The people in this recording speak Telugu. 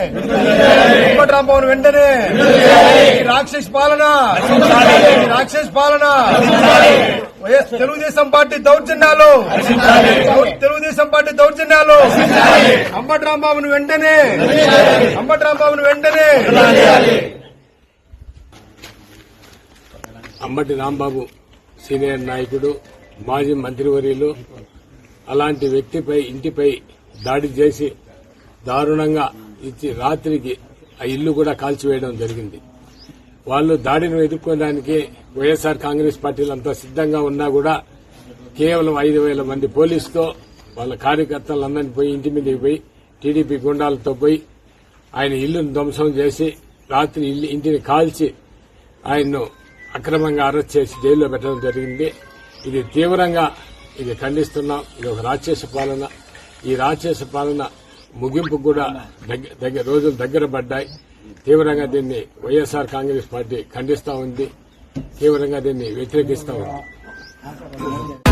అంబటి వెంటనే. రాక్షస్ పాలన. రాక్షస్ పాలన. తెలుగుదేశం పార్టీ దౌర్జన్యాలు. తెలుగుదేశం పార్టీ దౌర్జన్యాలు. అంబటి రాంబాబును వెంటనే. అంబటి వెంటనే. అంబటి రాంబాబు సీనియర్ నాయకుడు మాజీ మంత్రివర్యులు అలాంటి వ్యక్తిపై ఇంటిపై దాడి చేసి దారుణంగా ఇచ్చి రాత్రికి ఆ ఇల్లు కూడా కాల్చివేయడం జరిగింది. వాళ్ళు దాడిని ఎదుర్కోవడానికి వైఎస్ఆర్ కాంగ్రెస్ పార్టీలంతా సిద్దంగా ఉన్నా కూడా కేవలం ఐదు వేల మంది పోలీసుతో వాళ్ళ కార్యకర్తలందరినీ పోయి ఇంటి మీదకి పోయి టీడీపీ గుండాలతో పోయి ఆయన ఇల్లును ధ్వంసం చేసి రాత్రి ఇల్లు ఇంటిని కాల్చి ఆయన్ను అక్రమంగా అరెస్ట్ చేసి జైల్లో పెట్టడం జరిగింది. ఇది తీవ్రంగా ఇది ఖండిస్తున్నాం. ఇది ఒక రాక్షస పాలన. ఈ రాక్షస పాలన ముగింపు కూడా దగ్గ- దగ్గర రోజులు దగ్గర పడ్డాయి. తీవ్రంగా దీన్ని వైఎస్ఆర్ కాంగ్రెస్ పార్టీ ఖండిస్తా ఉంది. తీవ్రంగా దీన్ని వ్యతిరేకిస్తా ఉంది.